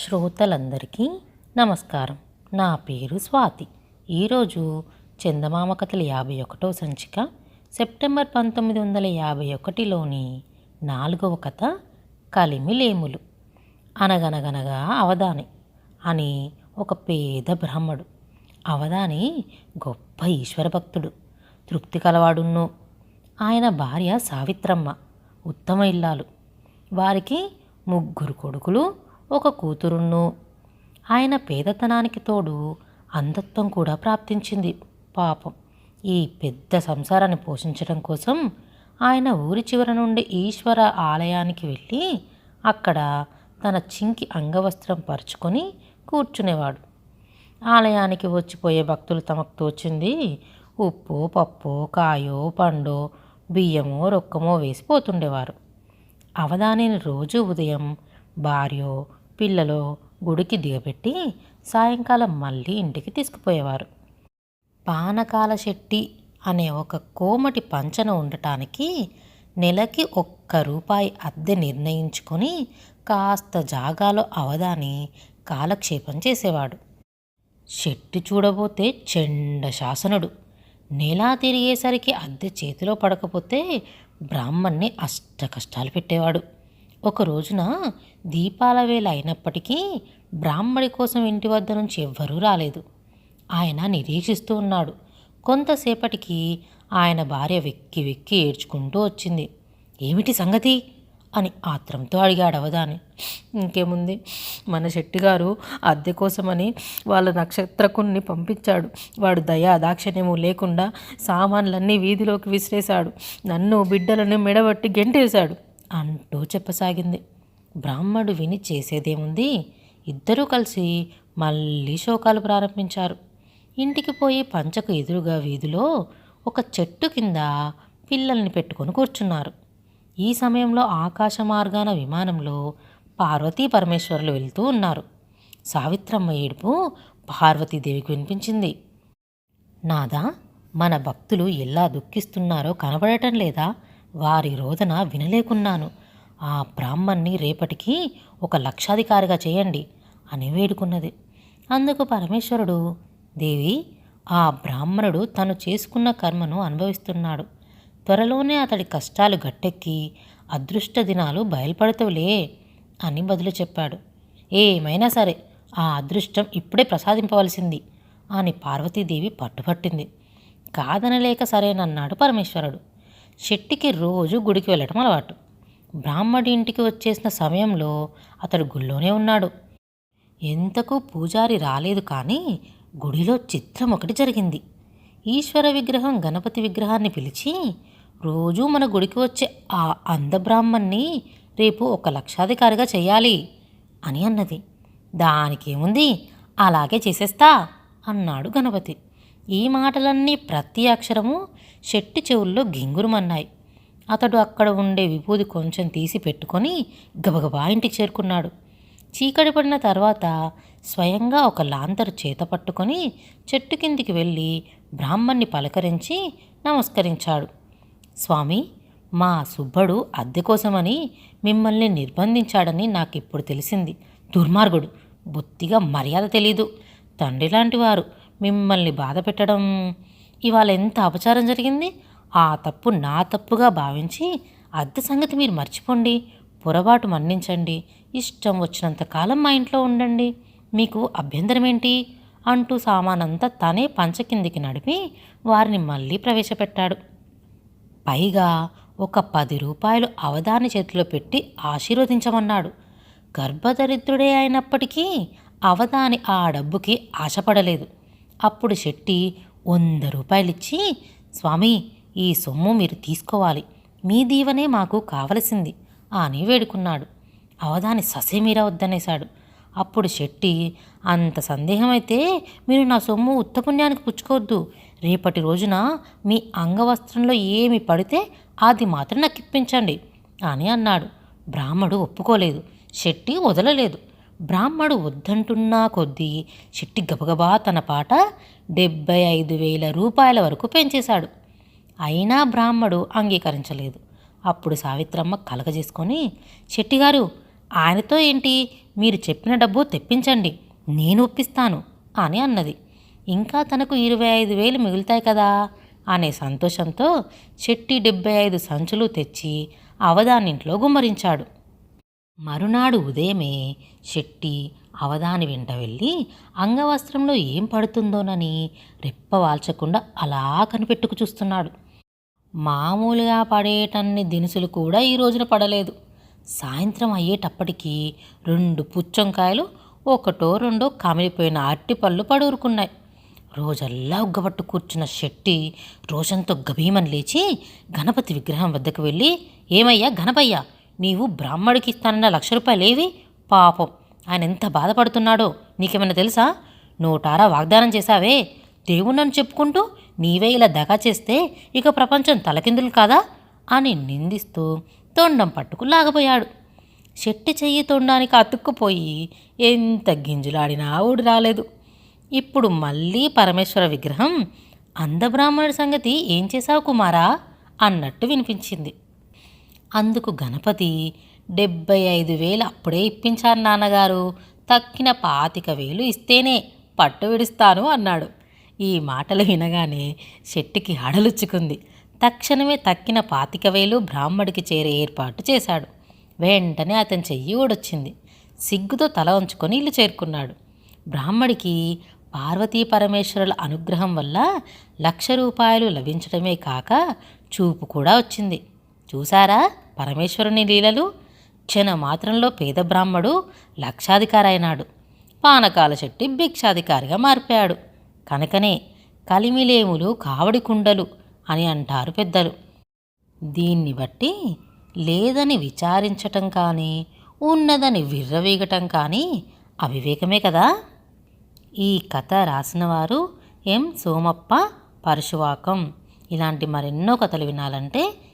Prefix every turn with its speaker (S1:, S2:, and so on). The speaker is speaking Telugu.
S1: శ్రోతలందరికీ నమస్కారం నా పేరు స్వాతి ఈరోజు చందమామ కథల యాభై ఒకటో సంచిక సెప్టెంబర్ పంతొమ్మిది వందల యాభై ఒకటిలోని నాలుగవ కథ కలిమిలేములు అనగనగనగా అవధాని అని ఒక పేద బ్రాహ్మడు అవధాని గొప్ప ఈశ్వర భక్తుడు తృప్తి కలవాడున్ను ఆయన భార్య సావిత్రమ్మ ఉత్తమ ఇల్లాలు వారికి ముగ్గురు కొడుకులు ఒక కూతురును ఆయన పేదతనానికి తోడు అంధత్వం కూడా ప్రాప్తించింది పాపం ఈ పెద్ద సంసారాన్ని పోషించడం కోసం ఆయన ఊరి చివర నుండి ఈశ్వర ఆలయానికి వెళ్ళి అక్కడ తన చింకి అంగవస్త్రం పరుచుకొని కూర్చునేవాడు ఆలయానికి వచ్చిపోయే భక్తులు తమకు తోచింది ఉప్పు పప్పు కాయో పండు బియ్యమో రొక్కమో వేసిపోతుండేవారు అవధానిని రోజు ఉదయం భార్యో పిల్లలు గుడికి దిగబెట్టి సాయంకాలం మళ్ళీ ఇంటికి తీసుకుపోయేవారు పానకాల శెట్టి అనే ఒక కోమటి పంచన ఉండటానికి నెలకి ఒక్క రూపాయి అద్దె నిర్ణయించుకొని కాస్త జాగాలో అవదాని కాలక్షేపం చేసేవాడు శెట్టి చూడబోతే చెండ శాసనుడు నేలా తిరిగేసరికి అద్దె చేతిలో పడకపోతే బ్రాహ్మణ్ణి అష్ట కష్టాలు పెట్టేవాడు ఒక రోజున దీపాల వేళ అయినప్పటికీ బ్రాహ్మడి కోసం ఇంటి వద్ద నుంచి ఎవ్వరూ రాలేదు ఆయన నిరీక్షిస్తూ ఉన్నాడు కొంతసేపటికి ఆయన భార్య వెక్కి వెక్కి ఏడ్చుకుంటూ వచ్చింది ఏమిటి సంగతి అని ఆత్రంతో అడిగాడు అవదాని ఇంకేముంది మన శెట్టిగారు అద్దె కోసమని వాళ్ళ నక్షత్రకుణ్ణి పంపించాడు వాడు దయా దాక్షణ్యము లేకుండా సామాన్లన్నీ వీధిలోకి విసిరేశాడు నన్ను బిడ్డలను మెడబట్టి గెంటేశాడు అంటూ చెప్పసాగింది బ్రాహ్మడు విని చేసేదేముంది ఇద్దరూ కలిసి మళ్ళీ శోకాలు ప్రారంభించారు ఇంటికి పోయి పంచకు ఎదురుగా వీధిలో ఒక చెట్టు కింద పిల్లల్ని పెట్టుకొని కూర్చున్నారు ఈ సమయంలో ఆకాశ మార్గాన విమానంలో పార్వతీ పరమేశ్వరులు వెళ్తూ ఉన్నారు సావిత్రమ్మ ఏడుపు పార్వతీదేవికి వినిపించింది నాదా మన భక్తులు ఎలా దుఃఖిస్తున్నారో కనబడటం లేదా వారి రోదన వినలేకున్నాను ఆ బ్రాహ్మణ్ణి రేపటికి ఒక లక్షాధికారిగా చేయండి అని వేడుకున్నది అందుకు పరమేశ్వరుడు దేవి ఆ బ్రాహ్మణుడు తను చేసుకున్న కర్మను అనుభవిస్తున్నాడు త్వరలోనే అతడి కష్టాలు గట్టెక్కి అదృష్ట దినాలు బయలుపడతవులే అని బదులు చెప్పాడు ఏమైనా సరే ఆ అదృష్టం ఇప్పుడే ప్రసాదింపవలసింది అని పార్వతీదేవి పట్టుపట్టింది కాదనలేక సరేనన్నాడు పరమేశ్వరుడు శెట్టికి రోజు గుడికి వెళ్ళటం అలవాటు బ్రాహ్మడి ఇంటికి వచ్చేసిన సమయంలో అతడు గుళ్ళోనే ఉన్నాడు ఎంతకు పూజారి రాలేదు కానీ గుడిలో చిత్రం ఒకటి జరిగింది ఈశ్వర విగ్రహం గణపతి విగ్రహాన్ని పిలిచి రోజూ మన గుడికి వచ్చే ఆ అందబ్రాహ్మణ్ణి రేపు ఒక లక్షాధికారిగా చేయాలి అని అన్నది దానికేముంది అలాగే చేసేస్తా అన్నాడు గణపతి ఈ మాటలన్నీ ప్రతి అక్షరము శెట్టి చెవుల్లో గింగురుమన్నాయి అతడు అక్కడ ఉండే విభూది కొంచెం తీసి పెట్టుకొని గబగబా ఇంటికి చేరుకున్నాడు చీకటి పడిన తర్వాత స్వయంగా ఒక లాంతరు చేత పట్టుకొని చెట్టు కిందికి వెళ్ళి బ్రాహ్మణ్ణి పలకరించి నమస్కరించాడు స్వామి మా సుబ్బడు అద్దె కోసమని మిమ్మల్ని నిర్బంధించాడని నాకు ఇప్పుడు తెలిసింది దుర్మార్గుడు బొత్తిగా మర్యాద తెలీదు తండ్రి లాంటివారు మిమ్మల్ని బాధ పెట్టడం ఇవాళ ఎంత అపచారం జరిగింది ఆ తప్పు నా తప్పుగా భావించి అద్దె సంగతి మీరు మర్చిపోండి పొరపాటు మన్నించండి ఇష్టం వచ్చినంత కాలం మా ఇంట్లో ఉండండి మీకు అభ్యంతరం ఏంటి అంటూ సామానంతా తనే పంచ కిందికి నడిపి వారిని మళ్ళీ ప్రవేశపెట్టాడు పైగా ఒక పది రూపాయలు అవధాని చేతిలో పెట్టి ఆశీర్వదించమన్నాడు గర్భదరిద్రుడే అయినప్పటికీ అవధాని ఆ డబ్బుకి ఆశపడలేదు అప్పుడు శెట్టి వంద రూపాయలిచ్చి స్వామి ఈ సొమ్ము మీరు తీసుకోవాలి మీ దీవనే మాకు కావలసింది అని వేడుకున్నాడు అవధాని ససేమీరా వద్దనేశాడు అప్పుడు శెట్టి అంత సందేహమైతే మీరు నా సొమ్ము ఉత్తపుణ్యానికి పుచ్చుకోవద్దు రేపటి రోజున మీ అంగవస్త్రంలో ఏమి పడితే అది మాత్రం నాకు ఇప్పించండి అని అన్నాడు బ్రాహ్మడు ఒప్పుకోలేదు శెట్టి వదలలేదు బ్రాహ్మడు వద్దంటున్నా కొద్దీ చిట్టి గబగబా తన పాట డెబ్బై ఐదు వేల రూపాయల వరకు పెంచేశాడు అయినా బ్రాహ్మడు అంగీకరించలేదు అప్పుడు సావిత్రమ్మ కలగజేసుకొని చెట్టిగారు ఆయనతో ఏంటి మీరు చెప్పిన డబ్బు తెప్పించండి నేను ఒప్పిస్తాను అని అన్నది ఇంకా తనకు ఇరవై ఐదు వేలు మిగులుతాయి కదా అనే సంతోషంతో చెట్టి డెబ్బై ఐదు సంచులు తెచ్చి అవధానింట్లో గుమ్మరించాడు మరునాడు ఉదయమే శెట్టి అవధాని వెంట వెళ్ళి అంగవస్త్రంలో ఏం పడుతుందోనని రెప్ప వాల్చకుండా అలా కనిపెట్టుకు చూస్తున్నాడు మామూలుగా పడేటన్ని దినుసులు కూడా ఈ రోజున పడలేదు సాయంత్రం అయ్యేటప్పటికీ రెండు పుచ్చంకాయలు ఒకటో రెండో కమిలిపోయిన అరటిపళ్ళు పడూరుకున్నాయి రోజల్లా ఉగ్గబట్టు కూర్చున్న శెట్టి రోషంతో గభీమని లేచి గణపతి విగ్రహం వద్దకు వెళ్ళి ఏమయ్యా గణపయ్యా నీవు బ్రాహ్మడికి ఇస్తానన్న లక్ష రూపాయలేవి పాపం ఆయన ఎంత బాధపడుతున్నాడో నీకేమైనా తెలుసా నోటారా వాగ్దానం చేశావే దేవుణ్ణని చెప్పుకుంటూ నీవే ఇలా దగా చేస్తే ఇక ప్రపంచం తలకిందులు కాదా అని నిందిస్తూ తొండం పట్టుకు లాగబోయాడు చెట్టు చెయ్యి తొండానికి అతుక్కుపోయి ఎంత గింజులాడినా ఊడి రాలేదు ఇప్పుడు మళ్ళీ పరమేశ్వర విగ్రహం అందబ్రాహ్మణుడి సంగతి ఏం చేశావు కుమారా అన్నట్టు వినిపించింది అందుకు గణపతి డెబ్బై ఐదు వేలు అప్పుడే ఇప్పించారు నాన్నగారు తక్కిన పాతిక వేలు ఇస్తేనే పట్టు విడుస్తాను అన్నాడు ఈ మాటలు వినగానే శెట్టికి హడలుచ్చుకుంది తక్షణమే తక్కిన పాతిక వేలు బ్రాహ్మడికి చేరే ఏర్పాటు చేశాడు వెంటనే అతని చెయ్యి ఓడొచ్చింది సిగ్గుతో తల ఉంచుకొని ఇల్లు చేరుకున్నాడు బ్రాహ్మడికి పార్వతీ పరమేశ్వరుల అనుగ్రహం వల్ల లక్ష రూపాయలు లభించడమే కాక చూపు కూడా వచ్చింది చూసారా పరమేశ్వరుని లీలలు క్షణ మాత్రంలో పేద బ్రాహ్మడు లక్షాధికారైనాడు పానకాల శెట్టి భిక్షాధికారిగా మార్పాడు కనుకనే కలిమిలేములు కావడి కుండలు అని అంటారు పెద్దలు దీన్ని బట్టి లేదని విచారించటం కానీ ఉన్నదని విర్రవీగటం కానీ అవివేకమే కదా ఈ కథ రాసినవారు ఎం సోమప్ప పరశువాకం ఇలాంటి మరెన్నో కథలు వినాలంటే